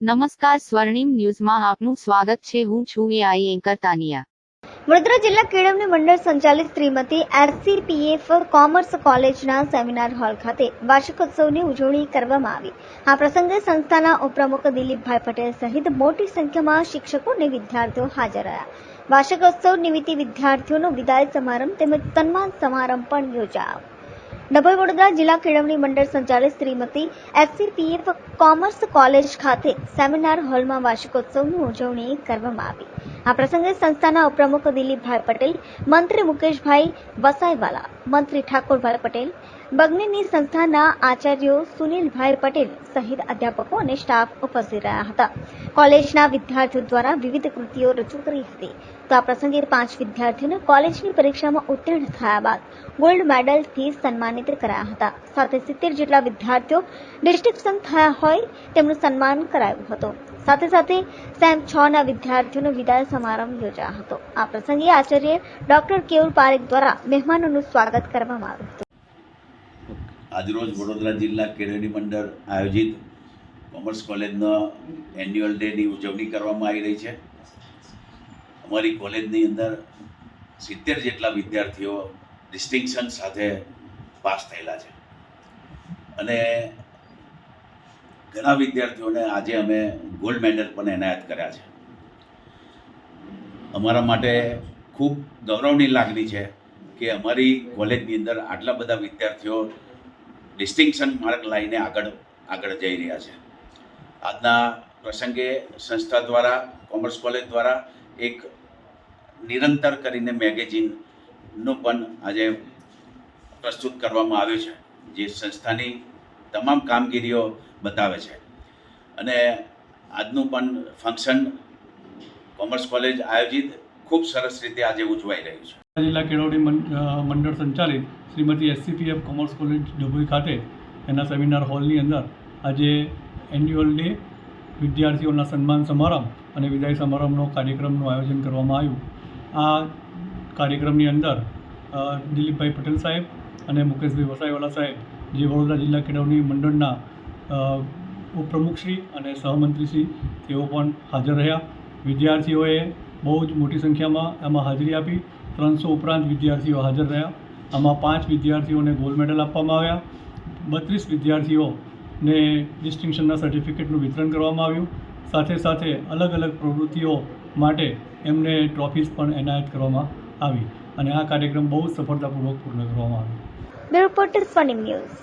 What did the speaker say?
નમસ્કાર સ્વર્ણિમ ન્યૂઝમાં આપનું સ્વાગત છે. હું છું એઆઈ એન્કર તાનિયા. વડોદરા જિલ્લા કેળવણી મંડળ સંચાલિત શ્રીમતી આરસીપીએફ કોમર્સ કોલેજના સેમિનાર હોલ ખાતે વાર્ષિકોત્સવની ઉજવણી કરવામાં આવી. આ પ્રસંગે સંસ્થાના ઉપપ્રમુખ દિલીપભાઈ પટેલ સહિત મોટી સંખ્યામાં શિક્ષકો અને વિદ્યાર્થીઓ હાજર રહ્યા. વાર્ષિકોત્સવ નિમિત્તે વિદ્યાર્થીઓનો વિદાય સમારંભ તેમજ સન્માન સમારંભ પણ યોજાયો. ડભોઈ વડોદરા જિલ્લા કેળવણી મંડળ સંચાલિત શ્રીમતી એફસીપીએફ કોમર્સ કોલેજ ખાતે સેમિનાર હોલમાં વાર્ષિકોત્સવની ઉજવણી કરવામાં આવી. આ પ્રસંગે સંસ્થાના ઉપપ્રમુખ દિલીપભાઈ પટેલ, મંત્રી મુકેશભાઈ વસાઈવાલા, મંત્રી ઠાકોરભાઈ પટેલ બગ્નીની સંસ્થાના આચાર્યો સુનિલભાઈ પટેલ સહિત અધ્યાપકો અને સ્ટાફ ઉપસ્થિત રહ્યા હતા. કોલેજના વિદ્યાર્થીઓ દ્વારા વિવિધ કૃતિઓ રજૂ કરી હતી. તો આ પ્રસંગે પાંચ વિદ્યાર્થીઓને કોલેજની પરીક્ષામાં ઉત્તીર્ણ થયા બાદ ગોલ્ડ મેડલથી સન્માનિત કરાયા હતા. સાથે સિત્તેર જેટલા વિદ્યાર્થીઓ ડિસ્ટિંક્શન થયા હોય તેમનું સન્માન કરાયું હતું. સાથે સાથે સેમ છ ના વિદ્યાર્થીઓનો વિદાય સમારંભ યોજાયો હતો. આ પ્રસંગે આચાર્ય ડોક્ટર કેયુર પારેખ દ્વારા મહેમાનોનું સ્વાગત કરવામાં આવ્યું હતું. આજરોજ વડોદરા જિલ્લા કેળવણી મંડળ આયોજિત કોમર્સ કોલેજનો એન્યુઅલ ડેની ઉજવણી કરવામાં આવી રહી છે. અમારી કોલેજની અંદર સિત્તેર જેટલા વિદ્યાર્થીઓ ડિસ્ટિંક્શન સાથે પાસ થયેલા છે. અને ઘણા વિદ્યાર્થીઓને આજે અમે ગોલ્ડ મેડલ પણ એનાયત કર્યા છે. અમારા માટે ખૂબ ગૌરવની લાગણી છે. કે અમારી કોલેજની અંદર આટલા બધા વિદ્યાર્થીઓ ડિસ્ટિંક્શન માર્ક લાવીને આગળ આગળ જઈ રહ્યા છે. આજના પ્રસંગે સંસ્થા દ્વારા, કોમર્સ કોલેજ દ્વારા એક નિરંતર કરીને મેગેઝિનનું પણ આજે પ્રસ્તુત કરવામાં આવ્યું છે, જે સંસ્થાની તમામ કામગીરીઓ બતાવે છે. અને આજનું પણ ફંક્શન કોમર્સ કોલેજ આયોજિત ખૂબ સરસ રીતે આજે ઉજવાઈ રહ્યું છે. જિલ્લા કેળવણી મંડળ સંચાલિત Shrimati SCPF commerce college Dabhoi ખાતે એના સેમિનાર હોલની અંદર આજે એન્યુઅલ ડે વિદ્યાર્થીઓના સન્માન સમારંભ અને વિદાય સમારંભનો કાર્યક્રમનું આયોજન કરવામાં આવ્યું. આ કાર્યક્રમની અંદર દિલીપભાઈ પટેલ સાહેબ અને મુકેશભાઈ વસાઈવાલા સાહેબ, જે વડોદરા જિલ્લા કેળવણી મંડળના ઉપપ્રમુખશ્રી અને સહમંત્રીશ્રી, તેઓ પણ હાજર રહ્યા. વિદ્યાર્થીઓએ બહુ જ મોટી સંખ્યામાં એમાં હાજરી આપી ત્રણસો ઉપરાંત વિદ્યાર્થીઓ હાજર રહ્યા. આમાં પાંચ વિદ્યાર્થીઓને ગોલ્ડ મેડલ આપવામાં આવ્યા. બત્રીસ વિદ્યાર્થીઓને ડિસ્ટિંક્શનના સર્ટિફિકેટનું વિતરણ કરવામાં આવ્યું. સાથે સાથે અલગ અલગ પ્રવૃત્તિઓ માટે એમને ટ્રોફીઝ પણ એનાયત કરવામાં આવી. અને આ કાર્યક્રમ બહુ સફળતાપૂર્વક પૂર્ણ કરવામાં આવ્યો. Reporter સ્વનિમ news